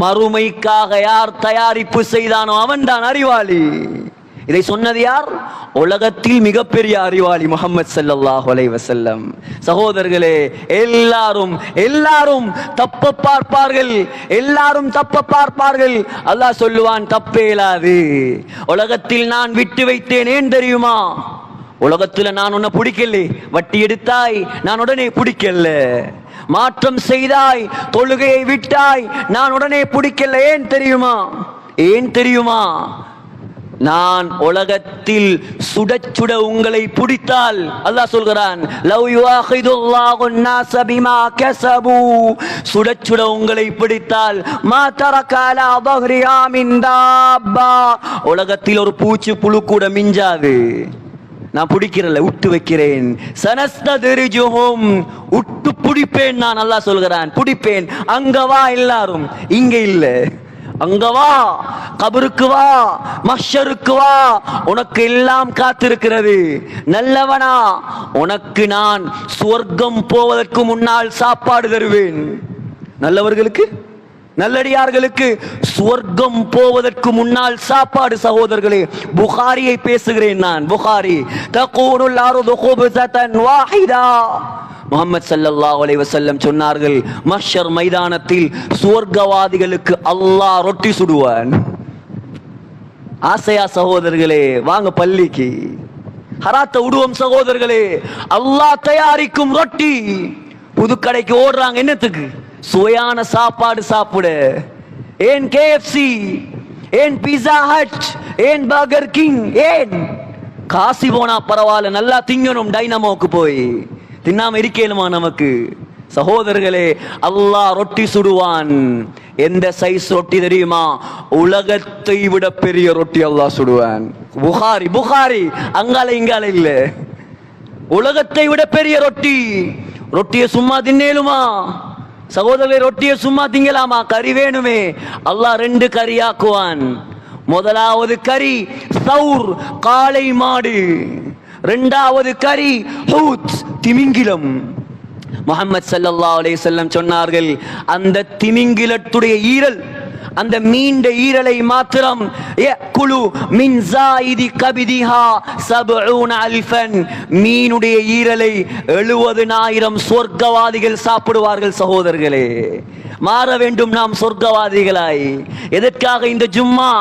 மறுமைக்காக யார் தயாரிப்பு செய்தானோ அவன்தான் அறிவாளி. இதை சொன்னது யார்? உலகத்தில் மிகப்பெரிய அறிவாளி முகமது சல்லாஹ் வசல்லம் சகோதரர்களே எல்லாரும் எல்லாரும் தப்ப பார்ப்பார்கள். எல்லாரும் தப்ப பார்ப்பார்கள். அல்லாஹ் சொல்லுவான் தப்பே இயலாது உலகத்தில் நான் விட்டு வைத்தேன் ஏன் தெரியுமா? உலகத்துல நான் உன்னை பிடிக்கல. வட்டி எடுத்தாய் நான் உடனே பிடிக்கல. மாற்றம் செய்தாய் தொழுகையை விட்டாய். நான் உடனே பிடிக்கல. ஏன் தெரியுமா? ஏன் தெரியுமா? நான் உலகத்தில் சுட சுட உங்களை பிடித்தால் அல்லாஹ் சொல்கிறான் லவ் யுவாஹிதுல்லாஹு நாஸ பிமா கஸபு சுட சுட உங்களை பிடித்தால் மா தரகால அபஹ்ரியா மின் தாப்பா. உலகத்தில் ஒரு பூச்சி புழு கூட மிஞ்சாது. நான் பிடிக்கிறல்ல விட்டு வைக்கிறேன். சனஸ்ததிரிஜுஹும் உட்டு பிடிப்பேன் நான் நல்லா சொல்கிறான் பிடிப்பேன் அங்க வா எல்லாரும். இங்க இல்ல. அங்க வா. கபருக்கு வா. மஷருக்கு வா. உனக்கு எல்லாம் காத்திருக்கிறது. நல்லவனா. உனக்கு நான் சுவர்க்கம் போவதற்கு முன்னால் சாப்பாடு தருவேன். நல்லவர்களுக்கு? நல்லடியார்களுக்கு சுவர்க்கம் போவதற்கு முன்னால் சாப்பாடு சகோதரர்களே புகாரியை பேசுகிறேன் நான். புகாரி தகூனுல் அர்து குப்ஸதன் வாஹிதா. முகமது சல்லல்லா அலை வசல்லம் சொன்னார்கள் மஷர் மைதானத்தில் சுவர்க்கவாதிகளுக்கு அல்லாஹ் ரொட்டி சுடுவான். ஆசையா சகோதரர்களே வாங்க பள்ளிக்கு. ஹராத்த விடுவோம் சகோதரர்களே அல்லாஹ் தயாரிக்கும் ரொட்டி. புதுக்கடைக்கு ஓடுறாங்க என்னத்துக்கு? சுவையான சாப்பாடு சாப்பிட. ஏன் கேஎஃப்சி? ஏன் பீஸா ஹட்? ஏன் பர்கர் கிங்? ஏன்? காசி போனா பரவாயில்ல நல்லா திங்கணும் டைனமோக்கு போய். தின்னாம இருக்கேனுமா நமக்கு சகோதரர்களே அல்லாஹ் ரொட்டி சுடுவான். எந்த சைஸ் ரொட்டி தெரியுமா? உலகத்தை விட பெரிய ரொட்டி அல்லாஹ் சுடுவான். புகாரி புகாரி அங்கால இங்கால இல்ல. உலகத்தை விட பெரிய ரொட்டி. ரொட்டியை சும்மா தின்னேலுமா? சகோதரர்களே ரொட்டியை சும்மா திங்கலாமா? கறி வேணுமே. அல்லாஹ் ரெண்டு கறி ஆக்குவான். முதலாவது கறி சவுர் காளை மாடு. ரெண்டாவது கறி ஹூத். திமிங்கிலம். முகமது சல்லா அலே செல்லம் சொன்னார்கள் அந்த திமிங்கிலத்துடைய ஈரல் அந்த மீண்ட ஈரலை மாத்திரம் குழு மின் ஜாயிதி கபிதிஹா சபூன் அல்ஃபன். மீனுடைய ஈரலை எழுபதுனாயிரம் சொர்க்கவாதிகள் சாப்பிடுவார்கள் சகோதரர்களே. மாற வேண்டும் நாம் சொர்க்கவாதிகளாய். எதற்காக இந்த ஜும்மா?